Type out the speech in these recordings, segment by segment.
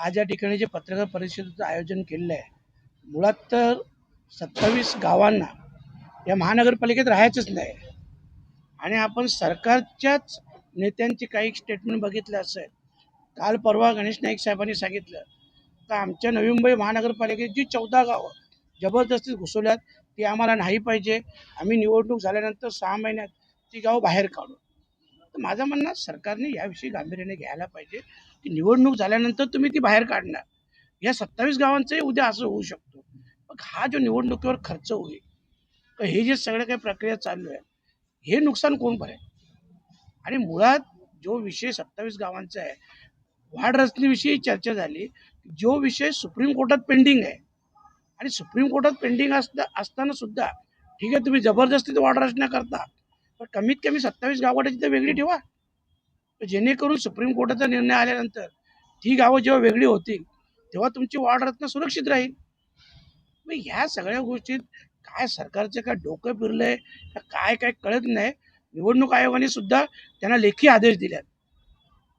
आज या ठिकाणी जे पत्रकार परिषदेचं आयोजन केलेलं आहे मुळात तर सत्तावीस गावांना या महानगरपालिकेत राहायचंच नाही. आणि आपण सरकारच्याच नेत्यांची काही स्टेटमेंट बघितलं असेल काल परवा गणेश नाईक साहेबांनी सांगितलं का आमच्या नवी मुंबई महानगरपालिकेत जी चौदा गावं जबरदस्ती घुसवल्यात ती आम्हाला नाही पाहिजे. आम्ही निवडणूक झाल्यानंतर सहा महिन्यात ती गावं बाहेर काढू. माझं म्हणणं सरकारने याविषयी गांभीर्याने घ्यायला पाहिजे की निवडणूक झाल्यानंतर तुम्ही ती बाहेर काढणार. या सत्तावीस गावांचंही उद्या असं होऊ शकतो. मग हा जो निवडणुकीवर खर्च होईल हे जे सगळं काही प्रक्रिया चालू आहे हे नुकसान कोण भरेल? आणि मुळात जो विषय सत्तावीस गावांचा आहे वाढ रचनेविषयी चर्चा झाली जो विषय सुप्रीम कोर्टात पेंडिंग आहे आणि सुप्रीम कोर्टात पेंडिंग असता असताना सुद्धा ठीक आहे तुम्ही जबरदस्ती वाढ रचना करता पण कमीत कमी सत्तावीस गावाची तिथे वेगळी ठेवा. जेणेकरून सुप्रीम कोर्टाचा निर्णय आल्यानंतर ती गावं जेव्हा वेगळी होतील तेव्हा तुमची वाढ रत्न सुरक्षित राहील. मग ह्या सगळ्या गोष्टीत काय सरकारचं काय डोकं फिरलंय का काय काय कळत नाही. निवडणूक आयोगाने सुद्धा त्यांना लेखी आदेश दिल्यात.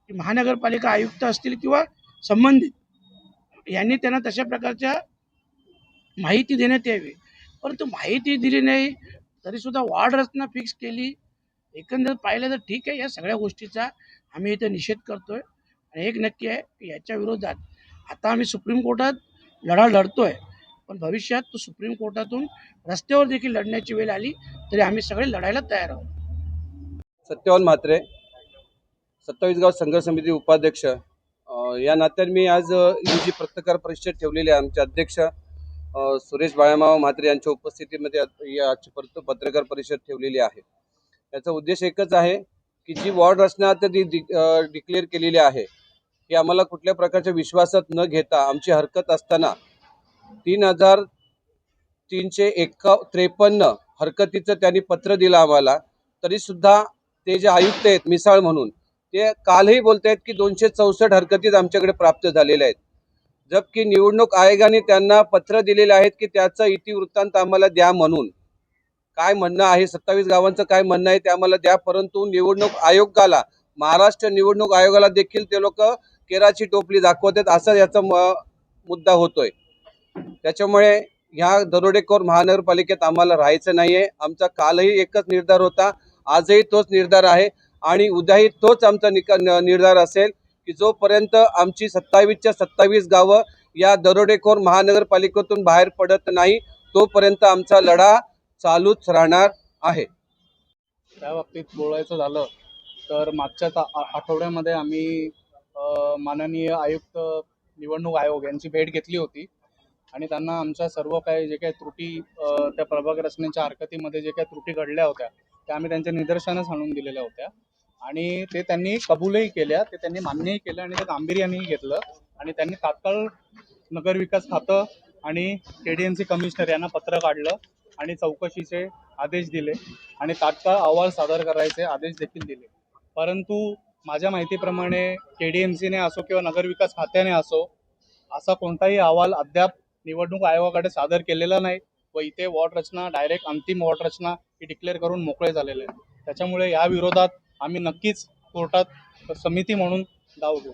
की महानगरपालिका आयुक्त असतील किंवा संबंधित यांनी त्यांना तशा प्रकारच्या माहिती देण्यात यावी. परंतु माहिती दिली नाही तरीसुद्धा वाढ रचना फिक्स केली. एकंदर पाहिलं तर ठीक आहे या सगळ्या गोष्टीचा. आम्ही इथे निषेध करतोय. आणि एक नक्की आहे की याच्या विरोधात आता आम्ही सुप्रीम कोर्टात लढा लढतोय. पण भविष्यात तो सुप्रीम कोर्टातून रस्त्यावर देखील लढण्याची वेळ आली तरी आम्ही सगळे लढायला तयार आहोत. सत्यवान म्हात्रे सत्तावीस गाव संघर्ष समिती उपाध्यक्ष. या नात्याने मी आज ही जी पत्रकार परिषद ठेवलेली आहे आमचे अध्यक्ष सुरेश बाळामाव म्हात्रे यांच्या उपस्थितीमध्ये याची आजची परत पत्रकार परिषद ठेवलेली आहे. याचा उद्देश एकच आहे की जी वॉर्ड रचना आता ती डिक्लेअर केलेली आहे की आम्हाला कुठल्या प्रकारच्या विश्वासात न घेता आमची हरकत असताना तीन हजार तीनशे एका त्रेपन्न हरकतीचं त्यांनी पत्र दिलं आम्हाला तरीसुद्धा ते जे आयुक्त आहेत मिसाळ म्हणून ते कालही बोलत आहेत की दोनशे चौसष्ट हरकतीच आमच्याकडे प्राप्त झालेल्या आहेत. जबकि निवडणूक आयोगाने त्यांना पत्र दिलेले आहेत की त्याचा इतिवृत्तांत आम्हाला द्या म्हणून. काय म्हणणं आहे? सत्तावीस गावांचं काय म्हणणं आहे ते आम्हाला द्या. परंतु निवडणूक आयोगाला महाराष्ट्र निवडणूक आयोगाला देखील ते लोक केराची टोपली दाखवतात. असा याचा म- मुद्दा होतोय. त्याच्यामुळे ह्या दरोडेखोर महानगरपालिकेत आम्हाला राहायचं नाहीये. आमचा कालही एकच निर्धार होता. आजही तोच निर्धार आहे आणि उद्याही तोच आमचा निका न- निर्धार असेल. की जोपर्यंत आमची सत्तावीसच्या सत्तावीस गावं या दरोडेखोर महानगरपालिकेतून बाहेर पडत नाही तोपर्यंत आमचा लढा चालूच राहणार आहे. त्या बाबतीत बोलायचं झालं तर मागच्या आठवड्यामध्ये आम्ही अ, माननीय आयुक्त निवडणूक आयोग यांची भेट घेतली होती. आणि त्यांना आमच्या सर्व काही जे काही त्रुटी त्या प्रभाग रचनेच्या हरकतीमध्ये जे काही त्रुटी घडल्या होत्या त्या आम्ही त्यांच्या निदर्शनास आणून दिलेल्या होत्या. आणि ते त्यांनी कबूलही केल्या ते त्यांनी मान्यही केलं आणि ते गांभीर्यानेही घेतलं. आणि त्यांनी तात्काळ नगरविकास खातं आणि K D M C commissioner यांना पत्र काढलं आणि चौकशीचे आदेश दिले आणि तात्काळ अहवाल सादर करायचे आदेश देखील दिले. परंतु माझ्या माहितीप्रमाणे के डी एम सीने असो किंवा नगरविकास खात्याने असो असा कोणताही अहवाल अद्याप निवडणूक आयोगाकडे सादर केलेला नाही व इथे वॉर्ड रचना डायरेक्ट अंतिम वॉर्ड रचना ही डिक्लेअर करून मोकळे झालेले आहे त्याच्यामुळे या विरोधात आम्ही नक्कीच कोर्टात समिती म्हणून धाव घेऊ.